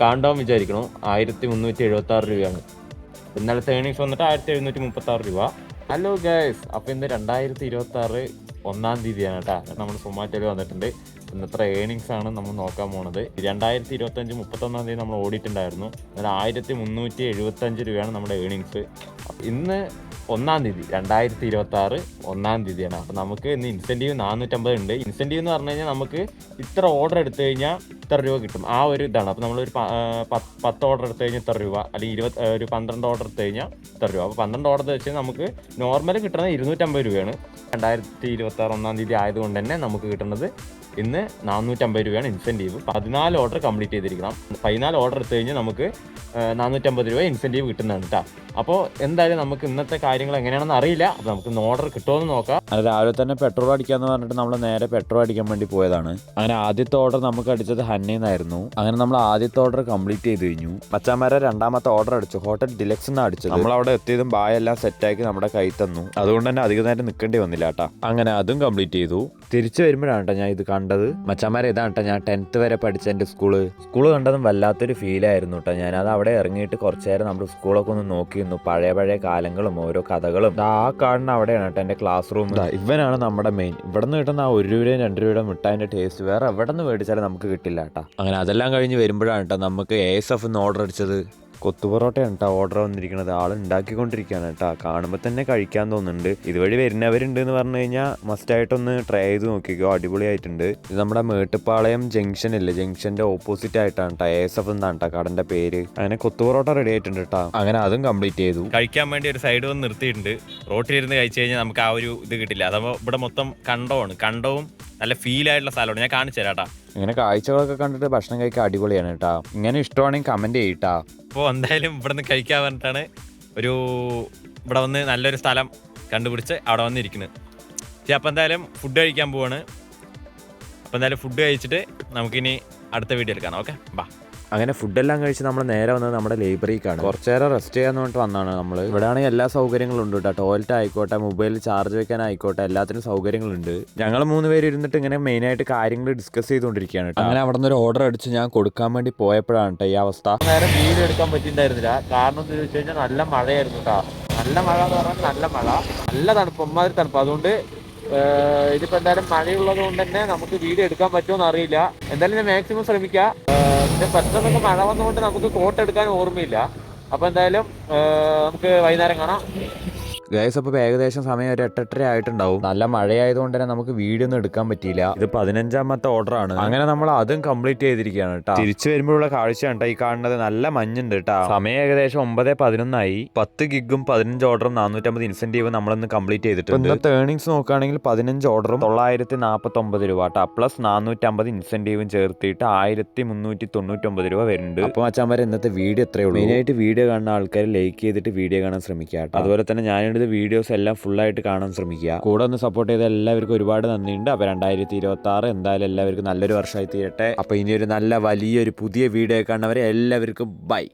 കാണാൻ വിചാരിക്കണം. ആയിരത്തി മുന്നൂറ്റി എഴുപത്തി ആറ് രൂപയാണ്. ഇന്നലെ ഏണിങ്സ് വന്നിട്ട് ആയിരത്തി എഴുന്നൂറ്റി മുപ്പത്തി ആറ് രൂപ. ഹലോ ഗൈസ് അപ്പോൾ ഇന്ന് രണ്ടായിരത്തി ഇരുപത്തി ആറ് ഒന്നാം തീയതിയാണ് കേട്ടോ. നമ്മൾ സൊമാറ്റോയിൽ വന്നിട്ടുണ്ട്. ഇന്നത്ര ഏണിങ്സ് ആണ് നമ്മൾ നോക്കാൻ പോണത്. രണ്ടായിരത്തി ഇരുപത്തഞ്ച് മുപ്പത്തൊന്നാം തീയതി നമ്മൾ ഓടിയിട്ടുണ്ടായിരുന്നു. അതായത് ആയിരത്തി മുന്നൂറ്റി എഴുപത്തഞ്ച് രൂപയാണ് നമ്മുടെ ഏണിങ്സ് ഇന്ന് ഒന്നാം തീയതി രണ്ടായിരത്തി ഇരുപത്തി ആറ് ഒന്നാം തീയതിയാണ്. അപ്പോൾ നമുക്ക് ഇന്ന് ഇൻസെന്റീവ് നാനൂറ്റമ്പത് ഉണ്ട്. ഇൻസെന്റീവ് എന്ന് പറഞ്ഞു കഴിഞ്ഞാൽ നമുക്ക് ഇത്ര ഓർഡർ എടുത്തു കഴിഞ്ഞാൽ ഇത്ര രൂപ കിട്ടും. ആ ഒരു ഇതാണ്. അപ്പോൾ നമ്മളൊരു പത്ത് ഓർഡർ എടുത്തു കഴിഞ്ഞാൽ ഇത്ര രൂപ. അല്ലെങ്കിൽ ഇരുപത് ഒരു പന്ത്രണ്ട് ഓർഡർ എടുത്തു കഴിഞ്ഞാൽ ഇത്ര രൂപ. അപ്പോൾ പന്ത്രണ്ട് ഓർഡർ വെച്ച് നമുക്ക് നോർമൽ കിട്ടുന്നത് ഇരുന്നൂറ്റമ്പത് രൂപയാണ്. രണ്ടായിരത്തി ഇരുപത്തി ആറ് ഒന്നാം തീയതി ആയതുകൊണ്ട് തന്നെ നമുക്ക് കിട്ടുന്നത് ഇന്ന് നാനൂറ്റമ്പത് രൂപയാണ് ഇൻസെന്റീവ് പതിനാല് ഓർഡർ കംപ്ലീറ്റ് ചെയ്തിരിക്കണം. പതിനാല് ഓർഡർ എടുത്തു കഴിഞ്ഞാൽ നമുക്ക് നാനൂറ്റമ്പത് രൂപ ഇൻസെന്റീവ് കിട്ടുന്നതാണ് കേട്ടോ അപ്പോൾ എന്തായാലും നമുക്ക് ഇന്നത്തെ കാര്യങ്ങൾ എങ്ങനെയാണെന്ന് അറിയില്ല. അപ്പോൾ നമുക്ക് ഇന്ന് ഓർഡർ കിട്ടുമെന്ന് നോക്കാം. അത് രാവിലെ തന്നെ പെട്രോൾ അടിക്കാന്ന് പറഞ്ഞിട്ട് നമ്മൾ നേരെ പെട്രോൾ അടിക്കാൻ വേണ്ടി പോയതാണ്. അങ്ങനെ ആദ്യത്തെ ഓർഡർ നമുക്ക് അടിച്ചത് ഹന്നയിന്നായിരുന്നു അങ്ങനെ നമ്മൾ ആദ്യത്തെ ഓർഡർ കംപ്ലീറ്റ് ചെയ്ത് കഴിഞ്ഞു. മച്ചാമാരെ രണ്ടാമത്തെ ഓർഡർ അടിച്ചു. ഹോട്ടൽ ഡിലക്സ് എന്നാണ് അടിച്ചത്. നമ്മൾ അവിടെ എത്തിയതും ബായെല്ലാം സെറ്റാക്കി നമ്മുടെ കൈ തന്നു. അതുകൊണ്ട് തന്നെ അധികം നേരം നിൽക്കേണ്ടി വന്നില്ല കേട്ടാ അങ്ങനെ അതും കംപ്ലീറ്റ് ചെയ്തു. തിരിച്ചു വരുമ്പോഴാണ് കേട്ടോ ഞാൻ ഇത് കണ്ടത്? മച്ചാമാരെ ഇതാണ് കേട്ടോ ഞാൻ ടെൻത്ത് വരെ പഠിച്ച എന്റെ സ്കൂൾ സ്കൂൾ കണ്ടതും വല്ലാത്തൊരു ഫീലായിരുന്നു കേട്ടോ. ഞാനത് അവിടെ ഇറങ്ങിയിട്ട് കുറച്ച് നേരം നമ്മുടെ സ്കൂളൊക്കെ ഒന്ന് നോക്കി നോക്കിയിരുന്നു പഴയ പഴയ കാലങ്ങളും ഓരോ കഥകളും. ആ കാണുന്ന അവിടെയാണ് കേട്ടോ എന്റെ ക്ലാസ് റൂം ഇവനാണ് നമ്മുടെ മെയിൻ ഇവിടെ നിന്ന് കിട്ടുന്ന ആ ഒരു രൂപയും രണ്ട് രൂപയുടെ മിഠായിന്റെ ടേസ്റ്റ് വേറെ എവിടെ നിന്ന് മേടിച്ചാലും നമുക്ക് കിട്ടില്ല കേട്ടോ. അങ്ങനെ അതെല്ലാം കഴിഞ്ഞ് വരുമ്പോഴാണ് കേട്ടോ നമുക്ക് എ എസ് എഫ് ഓർഡർ അടിച്ചത്. കൊത്തുപൊറോട്ടയാണ് കേട്ടോ ഓർഡർ വന്നിരിക്കുന്നത് ആൾ ഉണ്ടാക്കിക്കൊണ്ടിരിക്കുകയാണ് കേട്ടോ കാണുമ്പോൾ തന്നെ കഴിക്കാൻ തോന്നുന്നുണ്ട്. ഇതുവഴി വരുന്നവരുണ്ട് എന്ന് പറഞ്ഞു കഴിഞ്ഞാൽ മസ്റ്റായിട്ടൊന്ന് ട്രൈ ചെയ്ത് നോക്കിക്കോ. അടിപൊളിയായിട്ടുണ്ട്. ഇത് നമ്മുടെ മേട്ടുപ്പാളയം ജംഗ്ഷൻ ഇല്ലേ? ജംഗ്ഷന്റെ ഓപ്പോസിറ്റ് ആയിട്ടാണ് കേട്ടോ എസ് എഫ് എന്നാണ് കേട്ടോ കടന്റെ പേര്. അങ്ങനെ കൊത്തു പൊറോട്ട റെഡി ആയിട്ടുണ്ട് കേട്ടോ അങ്ങനെ അതും കംപ്ലീറ്റ് ചെയ്തു. കഴിക്കാൻ വേണ്ടി ഒരു സൈഡ് വന്ന് നിർത്തിയിട്ടുണ്ട്. റോട്ടിലിരുന്ന് കഴിച്ചു കഴിഞ്ഞാൽ നമുക്ക് ആ ഒരു ഇത് കിട്ടില്ല. അതാകുമ്പോൾ ഇവിടെ മൊത്തം കണ്ടമാണ് കണ്ടവും നല്ല ഫീൽ ആയിട്ടുള്ള സ്ഥലമാണ് ഞാൻ കാണിച്ചു തരാം കേട്ടോ ഇങ്ങനെ കാഴ്ചകളൊക്കെ കണ്ടിട്ട് ഭക്ഷണം കഴിക്കാൻ അടിപൊളിയാണ് കേട്ടോ ഇങ്ങനെ ഇഷ്ടമാണെങ്കിൽ കമന്റ് ചെയ്യട്ടാ അപ്പോൾ എന്തായാലും ഇവിടെ നിന്ന് കഴിക്കാൻ പറഞ്ഞിട്ടാണ് ഒരു ഇവിടെ വന്ന് നല്ലൊരു സ്ഥലം കണ്ടുപിടിച്ച് അവിടെ വന്നിരിക്കുന്നത് ശരി അപ്പോൾ എന്തായാലും ഫുഡ് കഴിക്കാൻ പോവാണ്. അപ്പോൾ എന്തായാലും ഫുഡ് കഴിച്ചിട്ട് നമുക്കിനി അടുത്ത വീഡിയോ എടുക്കാം ഓക്കെ ബാ അങ്ങനെ ഫുഡെല്ലാം കഴിച്ച് നമ്മൾ നേരെ വന്നത് നമ്മുടെ ലൈബ്രറിക്കാണ്. കുറച്ച് നേരം റെസ്റ്റ് ചെയ്യാന്ന് പറഞ്ഞിട്ട് വന്നാണ് നമ്മൾ ഇവിടെയാണെങ്കിൽ എല്ലാ സൗകര്യങ്ങളും ഉണ്ട് കേട്ടോ ടോയ്ലറ്റ് ആയിക്കോട്ടെ മൊബൈൽ ചാർജ് വെക്കാൻ ആയിക്കോട്ടെ എല്ലാത്തിനും സൗകര്യങ്ങളുണ്ട്. ഞങ്ങൾ മൂന്ന് പേര് ഇരുന്നിട്ട് ഇങ്ങനെ മെയിൻ ആയിട്ട് കാര്യങ്ങൾ ഡിസ്കസ് ചെയ്തുകൊണ്ടിരിക്കുകയാണ് കേട്ടോ അങ്ങനെ അവിടെ നിന്ന് ഒരു ഓർഡർ അടിച്ച് ഞാൻ കൊടുക്കാൻ വേണ്ടി പോയപ്പോഴാണ് കേട്ടോ ഈ അവസ്ഥ. നേരെ വീട് എടുക്കാൻ പറ്റിയിട്ടുണ്ടായിരുന്നില്ല കാരണം എന്താ ചോദിച്ചു കഴിഞ്ഞാൽ നല്ല മഴയായിരുന്നു കേട്ടോ നല്ല മഴ എന്ന് പറഞ്ഞാൽ നല്ല മഴ. നല്ല തണുപ്പ് ഒമ്മാതിരി തണുപ്പ്. അതുകൊണ്ട് ഇതിപ്പോ എന്തായാലും മഴയുള്ളത് കൊണ്ട് തന്നെ നമുക്ക് വീട് എടുക്കാൻ പറ്റുമോ അറിയില്ല. എന്തായാലും ഞാൻ മാക്സിമം ശ്രമിക്കാം. പിന്നെ പെട്ടെന്നൊക്കെ മഴ വന്നുകൊണ്ട് നമുക്ക് കോട്ട് എടുക്കാൻ ഓർമ്മയില്ല. അപ്പൊ എന്തായാലും നമുക്ക് വൈകുന്നേരം കാണാം. ഗൈസ് അപ്പോൾ ഏകദേശം സമയം ഒരു എട്ടെട്ടര ആയിട്ടുണ്ടാവും. നല്ല മഴയായതുകൊണ്ട് തന്നെ നമുക്ക് വീഡിയോ ഒന്നും എടുക്കാൻ പറ്റിയില്ല. ഇത് പതിനഞ്ചാമത്തെ ഓർഡർ ആണ്. അങ്ങനെ നമ്മൾ അതും കംപ്ലീറ്റ് ചെയ്തിരിക്കുകയാണ് കേട്ടോ തിരിച്ചു വരുമ്പോഴുള്ള കാഴ്ചയാണ് കേട്ടോ ഈ കാണുന്നത് നല്ല മഞ്ഞുണ്ട് കേട്ടോ സമയം ഏകദേശം ഒമ്പത് പതിനൊന്നായി. പത്ത് ഗിഗും പതിനഞ്ച് ഓർഡറും നാനൂറ്റമ്പത് ഇൻസെന്റീവ് നമ്മളൊന്ന് കംപ്ലീറ്റ് ചെയ്തിട്ടുണ്ട്. ഇന്നത്തെ ഏർണിംഗ്സ് നോക്കുകയാണെങ്കിൽ പതിനഞ്ച് ഓർഡറും തൊള്ളായിരത്തി നാൽപ്പത്തി ഒമ്പത് രൂപ കേട്ടോ പ്ലസ് നാനൂറ്റമ്പത് ഇൻസെന്റീവും ചേർത്തിട്ട് ആയിരത്തി മുന്നൂറ്റി തൊണ്ണൂറ്റൊമ്പത് രൂപ വരുന്നുണ്ട്. അപ്പോൾ അച്ഛൻ വരെ ഇന്നത്തെ വീഡിയോ എത്രയുള്ളൂ മെയിനായിട്ട് വീഡിയോ കാണുന്ന ആൾക്കാർ ലൈക്ക് ചെയ്തിട്ട് വീഡിയോ കാണാൻ ശ്രമിക്കുക അതുപോലെ തന്നെ ഞാനിടുന്ന വീഡിയോസ് എല്ലാം ഫുള്ളായിട്ട് കാണാൻ ശ്രമിക്കുക. കൂടെ ഒന്ന് സപ്പോർട്ട് ചെയ്ത എല്ലാവർക്കും ഒരുപാട് നന്ദിയുണ്ട്. അപ്പോൾ രണ്ടായിരത്തി ഇരുപത്തി ആറ് എന്തായാലും എല്ലാവർക്കും നല്ലൊരു വർഷമായി തീരട്ടെ. അപ്പോൾ ഇനി ഒരു നല്ല വലിയൊരു പുതിയ വീഡിയോ കാണുന്നവരെ എല്ലാവർക്കും ബൈ